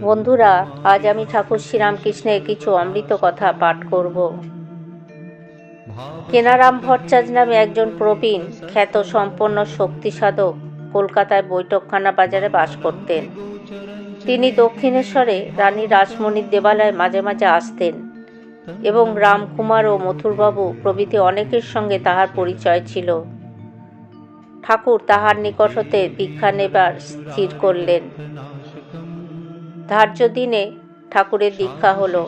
বন্ধুরা, আজ আমি ঠাকুর শ্রীরামকৃষ্ণের কিছু অমৃত কথা পাঠ করব। কেনারাম ভট্টাচার্য নামে একজন প্রবীণ, খ্যাত সম্পন্ন শক্তি সাধক কলকাতায় বৈঠকখানা বাজারে বাস করতেন। তিনি দক্ষিণেশ্বরে রানী রাসমণির দেবালয়ে মাঝে মাঝে আসতেন এবং রামকুমার ও মথুরবাবু প্রভৃতি অনেকের সঙ্গে তাহার পরিচয় ছিল। ঠাকুর তাহার নিকট হতে দীক্ষা নেবার স্থির করলেন। ধার্য দিনে ঠাকুরের দীক্ষা হলো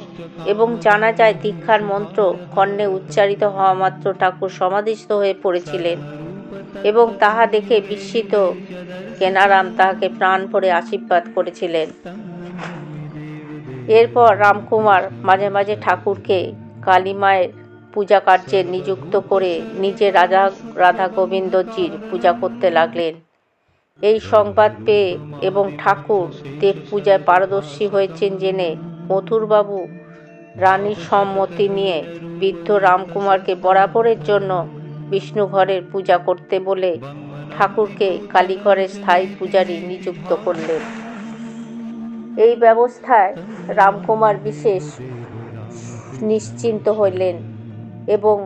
এবং জানা যায় দীক্ষার মন্ত্র কর্ণে উচ্চারিত হওয়া মাত্র ঠাকুর সমাধিস্থ হয়ে পড়েছিলেন এবং তাহা দেখে বিস্মিত কেনারাম তাহাকে প্রাণ ভরে আশীর্বাদ করেছিলেন। এরপর রামকুমার মাঝে মাঝে ঠাকুরকে কালীমায়ের পূজা কার্যে নিযুক্ত করে নিজে রাধা রাধা গোবিন্দজির পূজা করতে লাগলেন। এই সংবাদ পেয়ে এবং ঠাকুর দেব পূজায় পারদর্শী হয়েছেন জেনে মথুরবাবু রানীর সম্মতি নিয়ে বৃদ্ধ রামকুমারকে বরাবরের জন্য বিষ্ণু ঘরের পূজা করতে বলে ঠাকুরকে কালীঘরের স্থায়ী পূজারী নিযুক্ত করলেন। এই ব্যবস্থায় রামকুমার বিশেষ নিশ্চিন্ত হইলেন এবং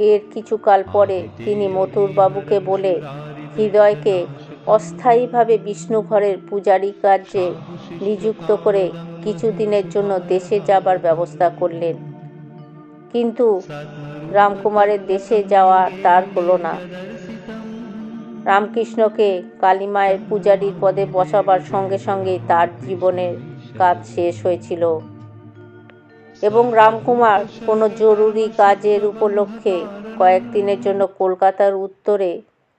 এর কিছুকাল পরে তিনি মথুরবাবুকে বলে হৃদয়কে অস্থায়ীভাবে বিষ্ণু ঘরের পূজারী কার্যে নিযুক্ত করে কিছুদিনের জন্য দেশে যাবার ব্যবস্থা করলেন। কিন্তু রামকুমারের দেশে যাওয়া তার হলো না। রামকৃষ্ণকে কালীমায়ের পূজারীর পদে বসাবার সঙ্গে সঙ্গেই তার জীবনের কাজ শেষ হয়েছিল। এবং রামকুমার কোনো জরুরি কাজের উপলক্ষে কয়েকদিনের জন্য কলকাতার উত্তরে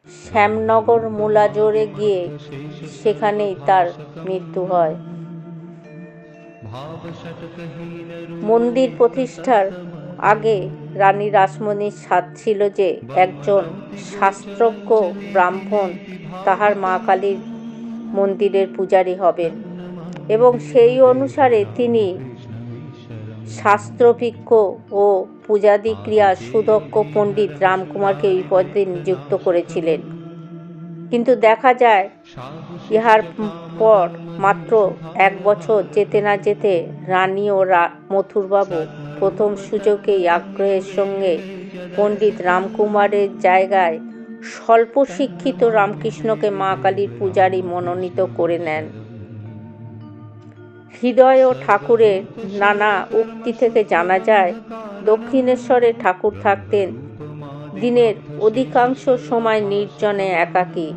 শ্যামনগর মুলাজোরে গিয়ে সেখানেই তার মৃত্যু হয়। মন্দির প্রতিষ্ঠার আগে রানী রাসমণির সাথ ছিল যে একজন শাস্ত্রজ্ঞ ব্রাহ্মণ তাহার মা কালীর মন্দিরের পূজারী হবেন এবং সেই অনুসারে তিনি শাস্ত্রভিজ্ঞ ও পূজাদি ক্রিয়া সুদক্ষ পণ্ডিত রামকুমারকে এই পদে নিযুক্ত করেছিলেন। কিন্তু দেখা যায় ইহার পর মাত্র এক বছর যেতে না যেতে রানী ও মথুরবাবু প্রথম সুযোগেই আগ্রহের সঙ্গে পণ্ডিত রামকুমারের জায়গায় স্বল্প শিক্ষিত রামকৃষ্ণকে মা কালীর পূজারী মনোনীত করে নেন। হৃদয় ও ঠাকুরের নানা উক্তি থেকে জানা যায়, দক্ষিণেশ্বরে ঠাকুর থাকতেন। দিনের অধিকাংশ সময় নির্জনে একাকী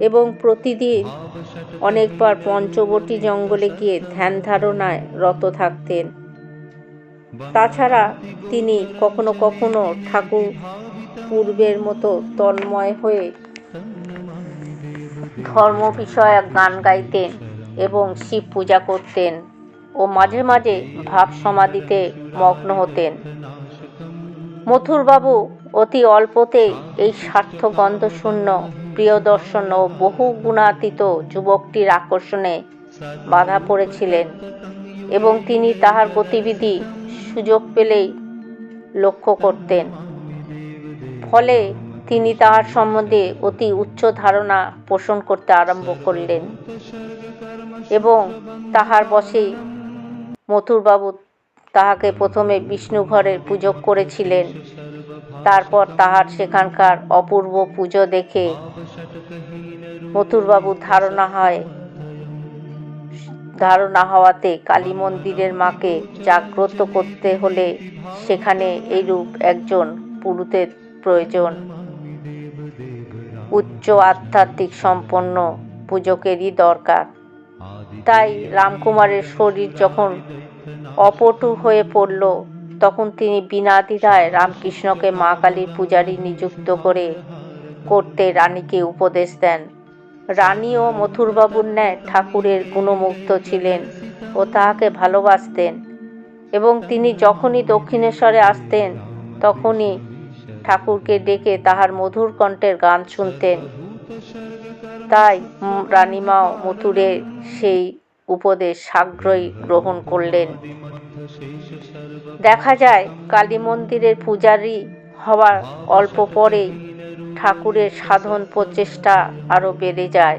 এবং প্রতিদিন অনেকবার পঞ্চবটী জঙ্গলে গিয়ে ধ্যান ধারণায় রত থাকতেন। তাছাড়া তিনি কখনো কখনো ঠাকুর পূর্বের মতো তন্ময় হয়ে ধর্ম বিষয়ক গান গাইতেন। এবং শিব পূজা করতেন ও মাঝে মাঝে ভাব সমাধিতে মগ্ন হতেন। মথুরবাবু অতি অল্পতেই এই স্বার্থগন্ধশূন্য প্রিয়দর্শন ও বহু গুণাতীত যুবকটির আকর্ষণে বাধা পড়েছিলেন এবং তিনি তাহার গতিবিধি সুযোগ পেলেই লক্ষ্য করতেন। ফলে তিনি তাহার সম্বন্ধে অতি উচ্চ ধারণা পোষণ করতে আরম্ভ করলেন। এবং তাহার বসেই মথুরবাবু তাহাকে প্রথমে বিষ্ণু ঘরের পুজো করেছিলেন। তারপর তাহার সেখানকার অপূর্ব পুজো দেখে মথুরবাবুর ধারণা হয়, ধারণা হওয়াতে কালী মন্দিরের মাকে জাগ্রত করতে হলে সেখানে এইরূপ একজন পুরুতের প্রয়োজন। উচ্চ আধ্যাত্মিক সম্পন্ন পূজকেরই দরকার। তাই রামকুমারের শরীর যখন অপটু হয়ে পড়ল, তখন তিনি বিনা দ্বিধায় রামকৃষ্ণকে মা কালীর পূজারী নিযুক্ত করে করতে রানীকে উপদেশ দেন। রানী ও মথুরবাবুর ন্যায় ঠাকুরের গুণমুগ্ধ ছিলেন ও তাহাকে ভালোবাসতেন এবং তিনি যখনই দক্ষিণেশ্বরে আসতেন, তখনই ঠাকুরকে ডেকে তাহার মধুর কণ্ঠের গান শুনতেন। তাই রানীমাও মথুরের সেই উপদেশ সাগ্রহী গ্রহণ করলেন। দেখা যায় কালী মন্দিরের পূজারী হওয়ার অল্প পরেই ঠাকুরের সাধন প্রচেষ্টা আরও বেড়ে যায়।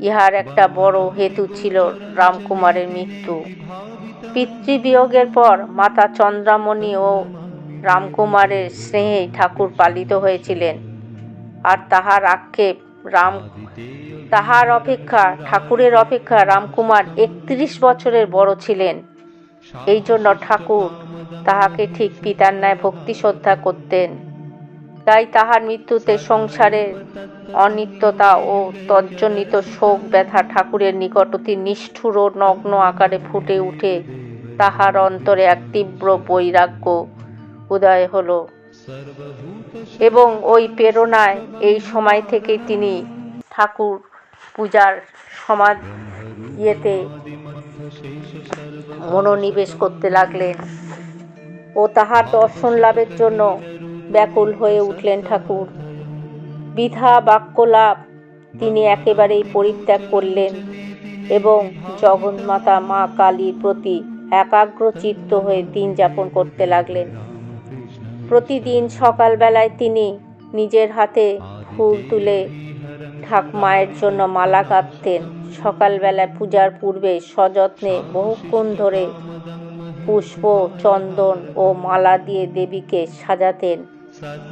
ইহার একটা বড় হেতু ছিল রামকুমারের মৃত্যু। পিতৃবিয়োগের পর মাতা চন্দ্রামণি ও রামকুমারের স্নেহেই ঠাকুর পালিত হয়েছিলেন। আর তাহার আক্ষেপ রাম তাহার অপেক্ষা, ঠাকুরের অপেক্ষা রামকুমার একত্রিশ বছরের বড় ছিলেন। এই জন্য ঠাকুর তাহাকে ঠিক পিতার ন্যায় ভক্তি শ্রদ্ধা করতেন। তাই তাহার মৃত্যুতে সংসারের অনিত্যতা ও তজ্জনিত শোক ব্যথা ঠাকুরের নিকট অতি নিষ্ঠুর ও নগ্ন আকারে ফুটে উঠে তাহার অন্তরে এক তীব্র বৈরাগ্য। উদয় হলো। এবং ওই প্রেরণায় এই সময় থেকে তিনি ঠাকুর পূজার সমাজ ইয়েতে মনোনিবেশ করতে লাগলেন ও তাহার দর্শন লাভের জন্য ব্যাকুল হয়ে উঠলেন ঠাকুর। বিধা বাক্য লাভ তিনি একেবারেই পরিত্যাগ করলেন এবং জগন্মাতা মা কালীর প্রতি একাগ্র চিত্ত হয়ে দিন যাপন করতে লাগলেন। প্রতিদিন সকালবেলায় তিনি নিজের হাতে ফুল তুলে ঠাক মায়ের জন্য মালা কাঁদতেন সকালবেলায় পূজার পূর্বে সযত্নে বহুক্ষণ ধরে পুষ্প, চন্দন ও মালা দিয়ে দেবীকে সাজাতেন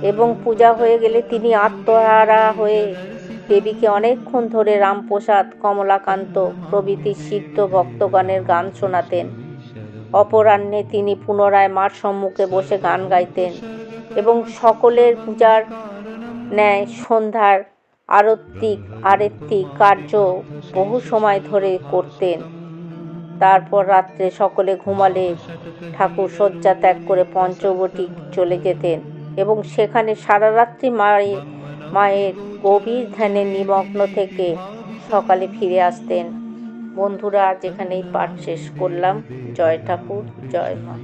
এবং পূজা হয়ে গেলে তিনি আত্মহারা হয়ে দেবীকে অনেকক্ষণ ধরে রামপ্রসাদ, কমলাকান্ত প্রভৃতি সিদ্ধ ভক্তগণের গান শোনাতেন। অপরাহ্নে তিনি পুনরায় মার সম্মুখে বসে গান গাইতেন এবং সকলের পূজার ন্যায় সন্ধ্যার আরত্তিক আরেত্তিক কার্য বহু সময় ধরে করতেন। তারপর রাত্রে সকলে ঘুমালে ঠাকুর শয্যা ত্যাগ করে পঞ্চবটী চলে যেতেন এবং সেখানে সারা রাত্রি মায়ের মায়ের গভীর ধ্যানে নিমগ্ন থেকে সকালে ফিরে আসতেন। বন্ধুরা আজ এখানেই পাঠ শেষ করলাম জয় ঠাকুর জয় মা।